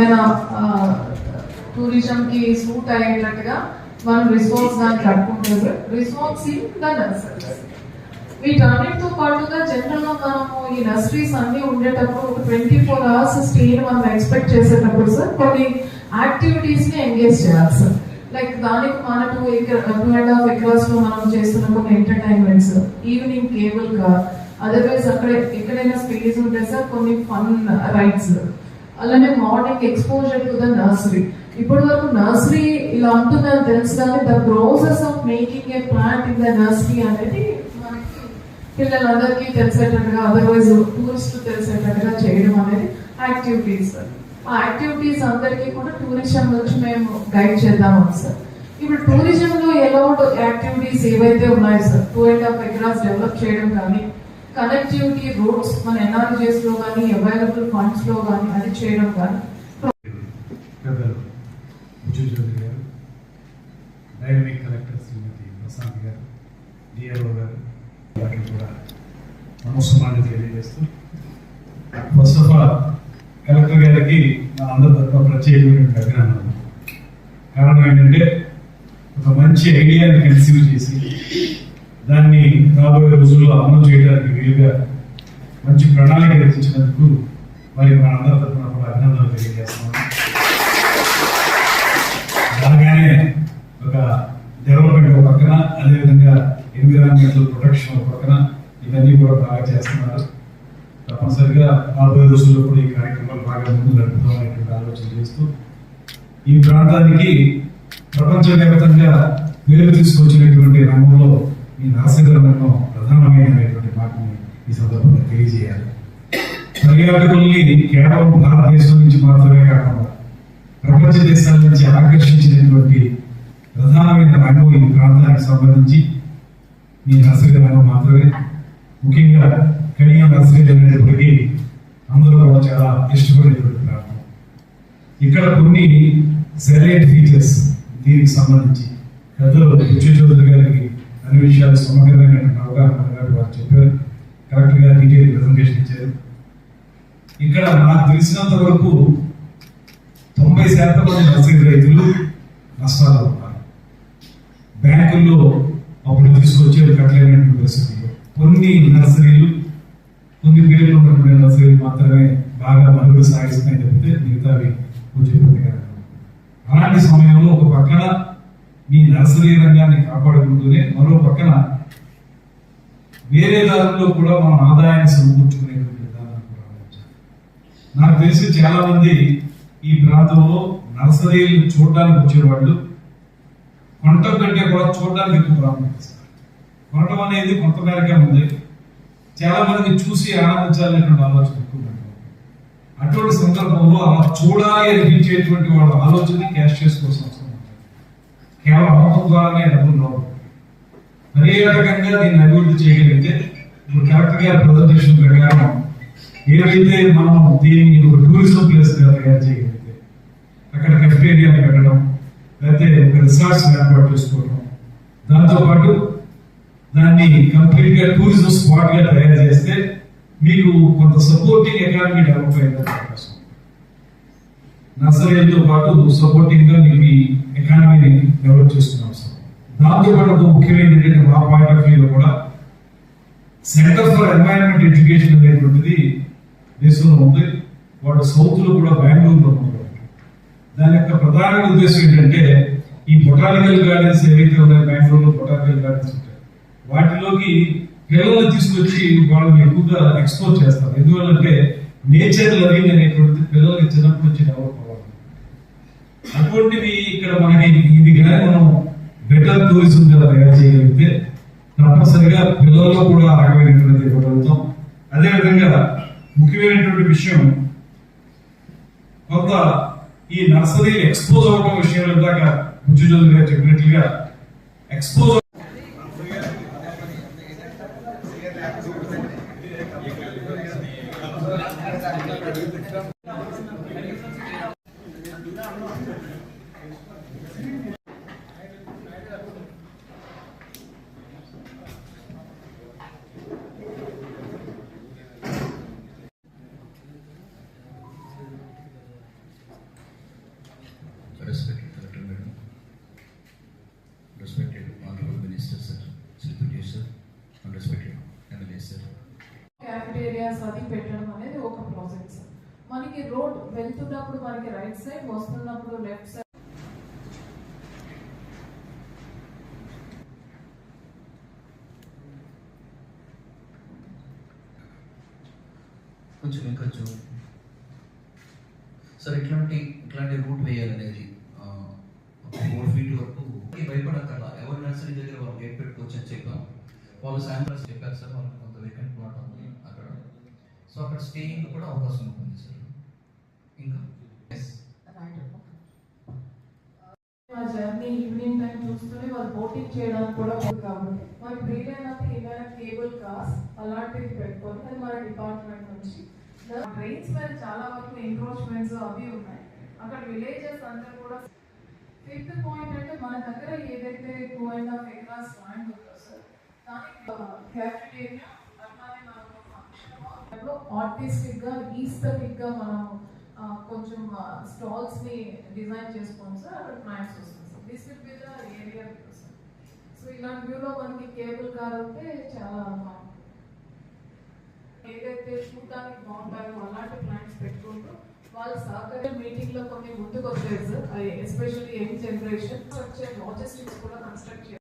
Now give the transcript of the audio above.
ఏమైనా టూరిజం కి సూట్ అయ్యేటట్టుగా మనం రిసోర్ట్స్ దాన్ని కట్టుకుంటే sir resorts in the nurseries వీటన్నిటితో పాటుగా జనరల్గా మనము ఈ నర్సరీస్ అన్ని ఉండేటప్పుడు ఒక ట్వంటీ ఫోర్ అవర్స్ స్టే మనం ఎక్స్పెక్ట్ చేసేటప్పుడు సార్ కొన్ని యాక్టివిటీస్ని ఎంగేజ్ చేయాలి సార్. లైక్ దానికి మన two acre two and half ఎకర్స్లో మనం చేస్తున్న కొన్ని ఎంటర్టైన్మెంట్స్ ఈవినింగ్ కేబుల్గా అదర్వైజ్ అక్కడ ఎక్కడైనా స్పేస్ ఉంటే సార్ కొన్ని ఫన్ రైడ్స్ అలానే morning exposure to the nursery ఇప్పటి వరకు నర్సరీ ఇలా ఉంటుందని తెలుసు కానీ the process of making a plant in the nursery అనేది మనకి పిల్లలందరికీ తెలిసేటట్టుగా అదర్వైజ్ టూరిస్ట్ తెలిసేటట్టుగా చేయడం అనేది యాక్టివిటీస్ సార్ ఆ యాక్టివిటీస్ అందరికీ కూడా టూరిజం నుంచి మేము గైడ్ చేద్దాం సార్ ఇప్పుడు టూరిజంలో ఎలౌడ్ యాక్టివిటీస్ ఏవైతే ఉన్నాయో sir two and half acres develop చేయడం కానీ కనెక్టివిటీ రోడ్స్ మన ఎన్ఆర్జీఎస్లో కానీ అవైలబుల్ ఫండ్స్లో కానీ అది చేయడం కానీ డైనమిక్ కలెక్టర్ శ్రీమతి ప్రశాంత్ గారు డిఆర్ఓ గారు వారికి కూడా నమస్కారాలు తెలియజేస్తూ ఫస్ట్ ఆఫ్ ఆల్ కలెక్టర్ గారికి నా అందరి తరఫున ప్రత్యేకమైనటువంటి అభినందనలు. కారణం ఏంటంటే ఒక మంచి ఐడియాని కన్సీవ్ చేసి దాన్ని రాబోయే రోజుల్లో అమలు చేయడానికి వీలుగా మంచి ప్రణాళిక రచించినందుకు మరి మన అందరి తరఫున కూడా అభినందనలు తెలియజేస్తున్నాం. అలాగానే ఒక డెవలప్మెంట్ ఒక పక్కన అదేవిధంగా ఎన్విరాన్మెంటల్ ప్రొటెక్షన్ ఒక పక్కన ఇవన్నీ కూడా బాగా చేస్తున్నారు. తప్పనిసరిగా రాబోయే రోజుల్లో కూడా ఈ కార్యక్రమాలు బాగా ముందు నడుపుతాం అనేటువంటి ఆలోచన చేస్తూ ఈ ప్రాంతానికి ప్రపంచవ్యాప్తంగా వెలుగు తీసుకొచ్చినటువంటి రంగంలో ఈ నరసింహ ప్రధానమైనటువంటి మాటని ఈ సందర్భంగా తెలియజేయాలి. పర్యాటకుల్ని కేవలం భారతదేశం నుంచి మాత్రమే కాకుండా ప్రపంచ దేశాల నుంచి ఆకర్షించినటువంటి ప్రధానమైన రంగం ఈ ప్రాంతానికి సంబంధించి ఈ నర్సరీ మాత్రమే. ముఖ్యంగా కడియం నర్సరీ అనేటప్పటికీ అందరూ కూడా చాలా ఇష్టపడేటువంటి ప్రాంతం. ఇక్కడ కొన్ని సెలైట్ ఫీచర్స్ దీనికి సంబంధించి. పెద్దలు విజయ చౌదరి గారికి అన్ని విషయాలు సమగ్రమైనటువంటి అవగాహన ఉన్నట్టు వారు చెప్పారు. కరెక్ట్గా డీటెయిల్ ప్రజెంటేషన్ ఇచ్చారు. ఇక్కడ నాకు తెలిసినంత వరకు తొంభై శాతం మంది నర్సరీ రైతులు నష్టాలు ఉన్నారు. బ్యాంకుల్లో అప్పుడు తీసుకొచ్చేది కట్టలేనటువంటి పరిస్థితుల్లో కొన్ని నర్సరీలు కొన్ని పేర్లు ఉన్నటువంటి నర్సరీలు మాత్రమే బాగా మనుగడ సాగిస్తున్నాయి చెప్తే మిగతావి కొంచెం అలాంటి సమయంలో ఒక పక్కన మీ నర్సరీ రంగాన్ని కాపాడుకుంటూనే మరో పక్కన వేరే దారుల్లో కూడా మనం ఆదాయాన్ని సమకూర్చుకునేటువంటి విధానాన్ని నాకు తెలిసి చాలా మంది ఈ ప్రాంతంలో నర్సరీలు చూడడానికి వచ్చేవాళ్ళు కొనటం కంటే కూడా చూడడానికి ఎక్కువ ప్రాముఖ్యత కొనటం అనేది కొంతమేరకే ఉంది. చాలా మందికి చూసి ఆనందించాలనేటువంటి ఆలోచన ఎక్కువ అటువంటి సందర్భంలో అలా చూడాలి అనిపించేటువంటి వాళ్ళ ఆలోచన క్యాష్ చేసుకోవాల్సిన అవసరం కేవలం అమ్మకం ద్వారానే డబ్బులు రావు రకంగా దీన్ని అభివృద్ధి చేయగలిగితే ఇప్పుడు కరెక్ట్గా ప్రజెంటేషన్ ప్రకారం ఏదైతే మనం దీన్ని ఒక టూరిజం ప్లేస్గా తయారు చేయగలిగితే అక్కడ కెఫ్టేరియా పెట్టడం లేకపోతే ఒక రిసార్ట్స్ ఏర్పాటు చేసుకోవడం దాంతో పాటు దాన్ని కంప్లీట్గా టూరిజం స్పాట్గా తయారు చేస్తే మీకు కొంత సపోర్టింగ్ ఎకానమీ డెవలప్ అయ్యే అవకాశం. నర్సరీలతో పాటు సపోర్టింగ్గా మీకు ఎకానమీని డెవలప్ చేసుకునే అవసరం. దాంతో పాటు ఒక ముఖ్యమైనది ఏంటంటే మా పాయింట్ ఆఫ్ వ్యూలో కూడా సెంటర్ ఫర్ ఎన్వైరన్మెంట్ ఎడ్యుకేషన్ అనేటువంటిది దేశంలో ఉంది. వాడు సౌత్లో కూడా బెంగళూరులో ఉంది. దాని యొక్క ప్రధాన ఉద్దేశం ఏంటంటే ఈ బొటానికల్ గార్డెన్స్ ఏవైతే ఉన్నాయో బెంగళూరులో బొటానికల్ గార్డెన్స్ ఉంటాయి వాటిలోకి పిల్లల్ని తీసుకొచ్చి వాళ్ళని ఎక్కువగా ఎక్స్పోజ్ చేస్తారు. ఎందువల్లంటే నేచర్ లవింగ్ అనేటువంటిది పిల్లలకి చిన్నప్పటి నుంచి డెవలప్ అటువంటిది ఇక్కడ మనకి ఇది కానీ మనం బెటర్ టూరిజం కదా తయారు చేయగలిగితే తప్పనిసరిగా పిల్లల్లో కూడా ఆ రకమైనటువంటి ఇవ్వగలుగుతాం అదేవిధంగా ముఖ్యమైనటువంటి విషయం కొంత ఈ నర్సరీ ఎక్స్పోజ్ అవ్వడం విషయంలో ఇందాక బుజ్జుజల్ గారు చెప్పినట్లుగా ఎక్స్పోజ్ ఏరియాస్ అది పెట్టడం అనేది ఒక ప్రాజెక్ట్ మనకి రోడ్ వెళ్తున్నప్పుడు మనకి రైట్ సైడ్ వస్తున్నప్పుడు లెఫ్ట్ సైడ్ కొంచెం ఇంకా సార్ ఇట్లాంటి ఇట్లాంటి రూట్ వేయాలనేది ఫోర్ ఫీట్ వరకు. భయపడక్కర్లా. ఎవరి నర్సరీ దగ్గర వాళ్ళు గేట్ పెట్టుకోవచ్చు అని చెప్పాం. వాళ్ళు సాయంత్రం చెప్పారు సార్ వాళ్ళకి కొంత వేకెంట్ ప్లాట్ ఉంది. అక్కడ సో అక్కడ స్టేయింగ్ కూడా అవకాశం ఉంటుంది సార్ ఇంకా? మా జర్నీ ఈవినింగ్ టైం చూస్తూనే వాళ్ళు బోటింగ్ చేయడానికి కూడా ఉంది కాబట్టి. మనకి వీలైనప్పుడు ఏమైనా కేబుల్ కార్స్ అలాంటివి పెట్టుకొని అది మన డిపార్ట్మెంట్ నుంచి. ట్రైన్స్ మీద చాలా వరకు ఎంక్రోచ్మెంట్స్ అవి ఉన్నాయి. అక్కడ విలేజెస్ అంతా కూడా ఫిఫ్త్ పాయింట్ అంటే మన దగ్గర ఏదైతే two and half acres land ఉందో సార్ దానికి uh, క్యాఫిటేరియా ఫంక్షన్ ఆర్టిస్టిక్గా గా మనం కొంచెం స్టాల్స్ని డిజైన్ చేసుకోండి సార్. అక్కడ ప్లాన్స్ వస్తుంది sir. This will be the area sir so ఇలాంటి వ్యూలో మనకి కేబుల్ కార్ అయితే చాలా బాగుంటుంది. ఏదైతే చూడడానికి బాగుంటాయో అలాంటి ప్లాన్స్ పెట్టుకుంటూ వాళ్ళ సహకరించే మీటింగ్లో కొన్ని ముందుకు వచ్చాయి సార్ ఎస్పెషల్లీ యంగ్ జనరేషన్ వచ్చే లాజిస్టిక్స్ కూడా కన్స్ట్రక్ట్ చేయాలి.